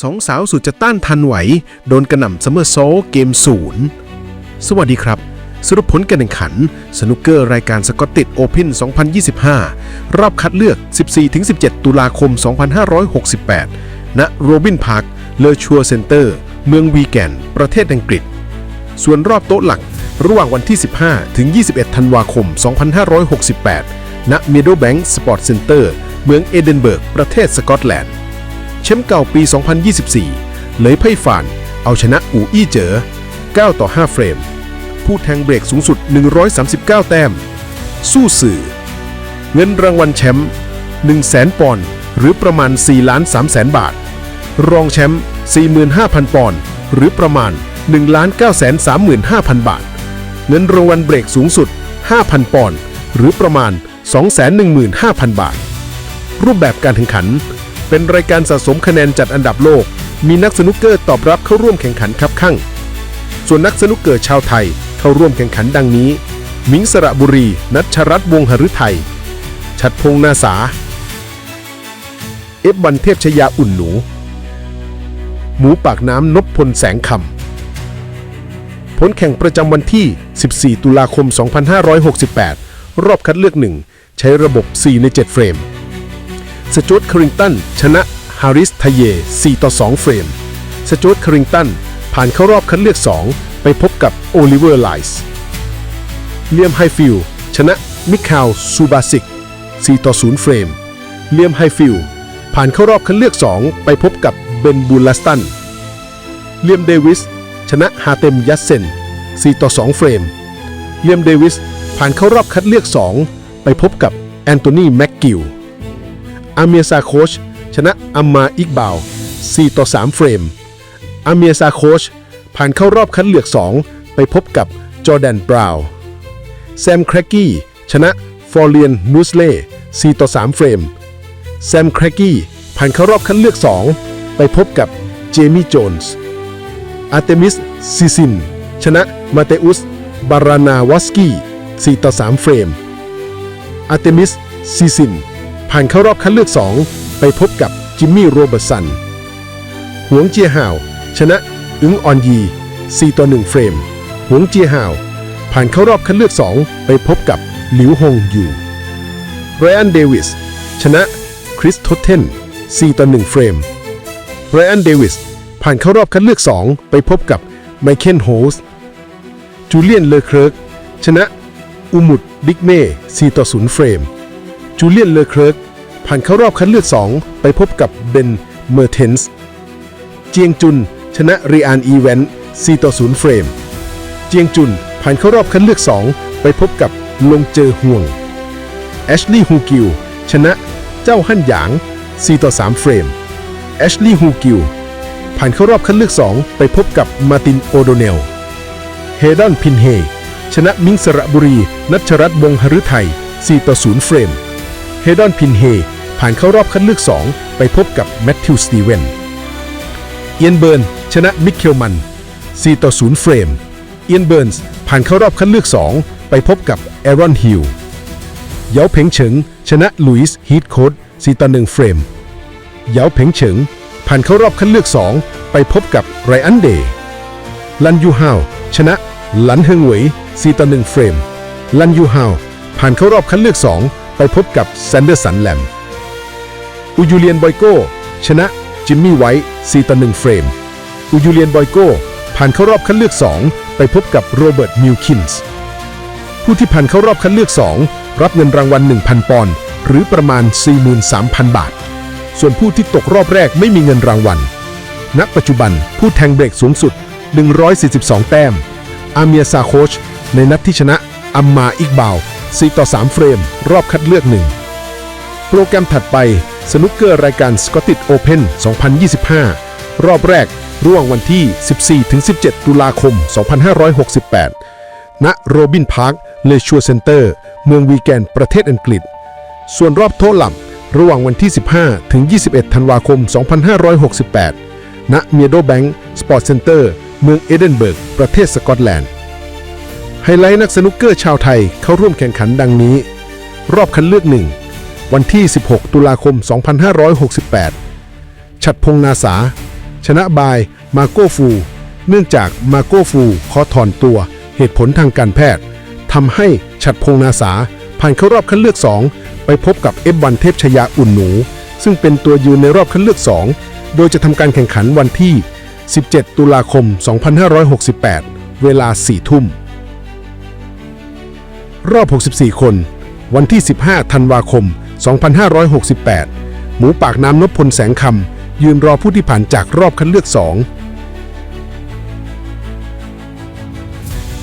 สองสาวสุดจะต้านทันไหว โดนกระหน่ำซัมเมอร์โซเกมศูนย์สวัสดีครับ สรุปผลการแข่งขัน สนุกเกอร์รายการสกอตติดโอเพน2025 รอบคัดเลือก 14-17 ตุลาคม 2568 ณโรบินพาร์คเลอชัวเซ็นเตอร์ เมืองวีแกน ประเทศอังกฤษ ส่วนรอบโต๊ะหลัก ระหว่างวันที่ 15 ถึง 21 ธันวาคม 2568ณ m e a d o w Bank Sport Center เมืองเอเดนเบิร์ก ประเทศสกอตแลนด์ แชมป์เก่าปี 2024 เลยไพ่ฝาน เอาชนะอูอี้เจอ9ต่อ 5 เฟรม ผู้แทงเบรกสูงสุด 139 แต้ม สู้สื่อ เงินรางวัลแชมป์100,000 ปอนด์หรือประมาณ 4 ล้าน3แสนบาท รองแชมป์ 45,000 ปอนด์หรือประมาณ1 9 3 5 0 0 0 บาท เงินรางวัลเบรกสูงสุด 5,000 ปอนด์หรือประมาณ 215,000 บาท รูปแบบการแข่งขัน เป็นรายการสะสมคะแนนจัดอันดับโลก มีนักสนุกเกอร์ตอบรับเข้าร่วมแข่งขันครับข้างส่วนนักสนุกเกอร์ชาวไทยเข้าร่วมแข่งขันดังนี้ มิงสระบุรี นัชรัตน์วงหฤทัย ชัดพงษ์นาสา เอฟบันเทพชยาอุ่นหนู หมูปากน้ำนพพลแสงคำ ผลแข่งประจำวันที่ 14 ตุลาคม 2568 รอบคัดเลือกหนึ่งใช้ระบบ 4 ใน 7 เฟรม สจวตคาริงตันชนะฮาริสทเย 4 ต่อ 2 เฟรม สจวตคาริงตันผ่านเข้ารอบคัดเลือก 2 ไปพบกับโอลิเวอร์ไลส์เลียมไฮฟิล์ชนะมิคาลซูบาซิก 4 ต่อ 0 เฟรม เลียมไฮฟิล์ผ่านเข้ารอบคัดเลือก 2 ไปพบกับเบนบูลัสตัน เลียมเดวิสชนะฮาเต็มยัสเซน 4 ต่อ 2 เฟรม เลียมเดวิสผ่านเข้ารอบคัดเลือก 2 ไปพบกับแอนโทนีแม็กกิล อาเมียซาโคชชนะอัมมาอิกบาว4ต่อ3เฟรมอาเมียซาโคชผ่านเข้ารอบคัดเลือก 2 ไปพบกับจอร์แดนบราวน์แซมแครกกี้ชนะฟอร์เรียนนูสเล่4ต่อ3เฟรมแซมแครกกี้ผ่านเข้ารอบคัดเลือก 2 ไปพบกับเจมี่โจนส์อาร์เตมิสซิซิน ชนะมาเตอุสบารานาวสกี้4ต่อ3เฟรมอาร์เตมิสซิซิน ผ่านเข้ารอบคัดเลือก 2 ไปพบกับจิมมี่โรเบิร์ตสันหวงเจียห่าว ชนะอึงออนยี 4 ต่อ 1 เฟรม หวงเจียห่าว ผ่านเข้ารอบคัดเลือก 2 ไปพบกับหลิวฮงยูไรอันเดวิส ชนะคริสโทเทน 4 ต่อ 1 เฟรมไรอันเดวิส ผ่านเข้ารอบคัดเลือก 2 ไปพบกับไมเคิลโฮสจูเลียนเลอเคิร์ก ชนะอุมุดดิกเม่4 ต่อ 0 เฟรม จูเลียนเลอเคร์กผ่านเข้ารอบคัดเลือก 2 ไปพบกับเบนเมอร์เทนส์เจียงจุน ชนะรีอานอีเวนต์4ต่อ0เฟรม เจียงจุนผ่านเข้ารอบคัดเลือก 2 ไปพบกับลงเจอห่วงแอชลีย์ฮูกิวชนะเจ้าฮั่นหยาง 4 ต่อ 3 เฟรมแอชลีย์ฮูกิวผ่านเข้ารอบคัดเลือก 2 ไปพบกับมาร์ตินโอโดเนลเฮดอนพินเฮชนะมิงสระบุรี นัชรัตน์วงหฤทัย 4 ต่อ 0 เฟรม เฮดอนพินเฮผ่านเข้ารอบคัดเลือก 2 ไปพบกับแมทธิวสตีเวนเอียนเบิร์นชนะมิเคลมัน4ต่อ0เฟรมเอียนเบิร์นส์ผ่านเข้ารอบคัดเลือก 2 ไปพบกับแอรอนฮิลเยาเพ่งเฉิงชนะลุยส์ฮีทโคด4ต่อ1เฟรมเหยาเพ่งเฉิงผ่านเข้ารอบคัดเลือก 2 ไปพบกับไรอันเดย์ลันยูฮาวชนะหลันเฮงเหวย4ต่อ1เฟรมลันยูฮาวผ่านเข้ารอบคัดเลือก 2 ไปพบกับแซนเดอร์สันแลมอูยูเลียนบอยโกชนะจิมมี่ไวท์4ต่อ1เฟรมอูยูเลียนบอยโกผ่านเข้ารอบคัดเลือก 2 ไปพบกับโรเบิร์ตมิลคินส์ผู้ที่ผ่านเข้ารอบคัดเลือก 2 รับเงินรางวัล 1,000 ปอนด์หรือประมาณ 43,000 บาท ส่วนผู้ที่ตกรอบแรกไม่มีเงินรางวัลณปัจจุบันผู้แทงเบรกสูงสุด 142 แต้ม อาเมียซาโคช ในนัดที่ชนะอัมมาอิกบาว 4 ต่อ 3 เฟรม รอบคัดเลือกหนึ่งโปรแกรมถัดไป สนุกเกอร์รายการ Scottish Open 2025 รอบแรกระหว่างวันที่ 14-17 ตุลาคม 2568 ณ โรบินพาร์ค เลชัวเซ็นเตอร์ เมืองวีแกน ประเทศอังกฤษ ส่วนรอบโทษหลับระหว่างวันที่ 15 ถึง 21 ธันวาคม 2568 ณ เมียโดแบงค์สปอร์ตเซ็นเตอร์ เมืองเอเดนเบิร์ก ประเทศสกอตแลนด์ ไฮไลท์นักสนุกเกอร์ชาวไทยเข้าร่วมแข่งขันดังนี้ รอบคัดเลือกหนึ่งวันที่ 16 ตุลาคม 2568 ฉัดพงนาสา ชนะบายมาโกฟู เนื่องจากมาโกฟูขอถอนตัวเหตุผลทางการแพทย์ทำให้ฉัดพงนาสา ผ่านเข้ารอบคัดเลือก 2 ไปพบกับเอฟวันเทพชยาอุ่นหนู ซึ่งเป็นตัวยืนในรอบคัดเลือก 2 โดยจะทำการแข่งขันวันที่ 17 ตุลาคม 2568 เวลา 4 ทุ่ม รอบ 64 คน วันที่ 15 ธันวาคม 2568 หมูปากน้ำนพพลแสงคำ ยืนรอผู้ที่ผ่านจากรอบคัดเลือก 2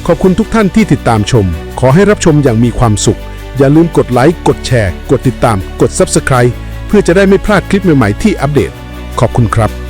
ขอบคุณทุกท่านที่ติดตามชม ขอให้รับชมอย่างมีความสุข อย่าลืมกดไลค์ กดแชร์ กดติดตาม กด Subscribe เพื่อจะได้ไม่พลาดคลิปใหม่ ๆ ที่อัปเดต ขอบคุณครับ